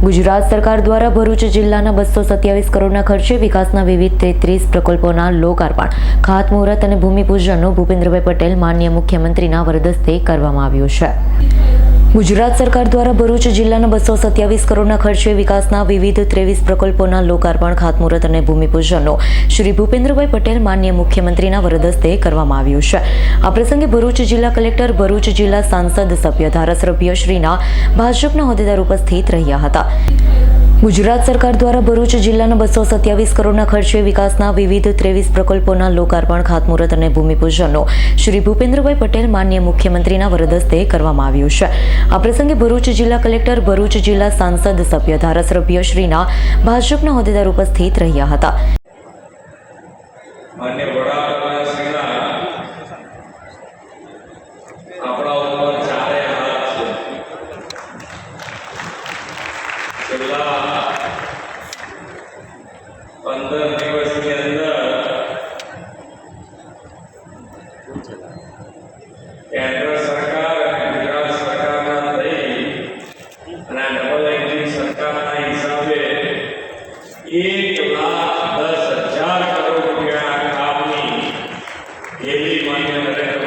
ગુજરાત સરકાર દ્વારા ભરૂચ જિલ્લાના બસો સત્યાવીસ કરોડના ખર્ચે વિકાસના વિવિધ તેત્રીસ પ્રકલ્પોના લોકાર્પણ, ખાતમુહૂર્ત અને ભૂમિપૂજનનું ભૂપેન્દ્રભાઈ પટેલ માન્ય મુખ્યમંત્રીના વરદસ્તે કરવામાં આવ્યું છે. ગુજરાત સરકાર દ્વારા ભરૂચ જિલ્લાના બસો સત્યાવીસ કરોડના ખર્ચે વિકાસના વિવિધ ત્રેવીસ પ્રકલ્પોના લોકાર્પણ, ખાતમુહૂર્ત અને ભૂમિપૂજનનો શ્રી ભૂપેન્દ્રભાઈ પટેલ માન્ય મુખ્યમંત્રીના વરદસ્તે કરવામાં આવ્યું છે. આ પ્રસંગે ભરૂચ જિલ્લા કલેક્ટર, ભરૂચ જિલ્લા સાંસદ, સભ્ય, ધારાસભ્ય શ્રીના ભાજપના હોદ્દેદાર ઉપસ્થિત રહ્યા હતા. ગુજરાત સરકાર દ્વારા ભરૂચ જિલ્લાના બસો સત્યાવીસ કરોડના ખર્ચે વિકાસના વિવિધ ત્રેવીસ પ્રકલ્પોના લોકાર્પણ, ખાતમુહૂર્ત અને ભૂમિપૂજનનો શ્રી ભૂપેન્દ્રભાઈ પટેલ માન્ય મુખ્યમંત્રીના વરદસ્તે કરવામાં આવ્યું છે. આ પ્રસંગે ભરૂચ જિલ્લા કલેક્ટર, ભરૂચ જિલ્લા સાંસદ, સભ્ય, ધારાસભ્ય શ્રીના ભાજપના હોદ્દેદાર ઉપસ્થિત રહ્યા હતા. પંદર દિવસની અંદર કેન્દ્ર સરકાર અને ગુજરાત સરકારના થઈ અને આ ડબલ એન્જિન સરકારના હિસાબે એક લાખ દસ હજાર કરોડ રૂપિયાના કામની હેલી માન્ય નરેન્દ્રભાઈએ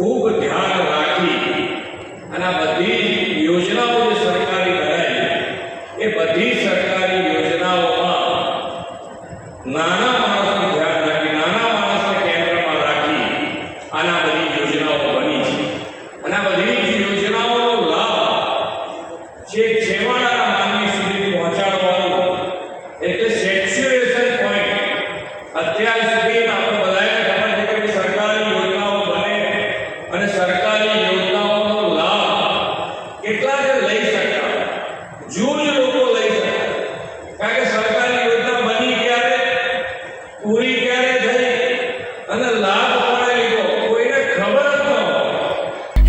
ખૂબ ધ્યાન રાખી અને આ બધી યોજનાઓ જે સરકારી બનાવી એ બધી સરકારી યોજનાઓમાં નાના માણસનું ધ્યાન રાખી, નાના માણસને કેન્દ્રમાં રાખી અને આ બધી યોજનાઓ બની છે. અને આ બધી યોજનાઓનો લાભ જે છેવાડાના માનવી સુધી પહોંચાડવાનો, એટલે સેચ્યુએશન પોઈન્ટ અત્યાર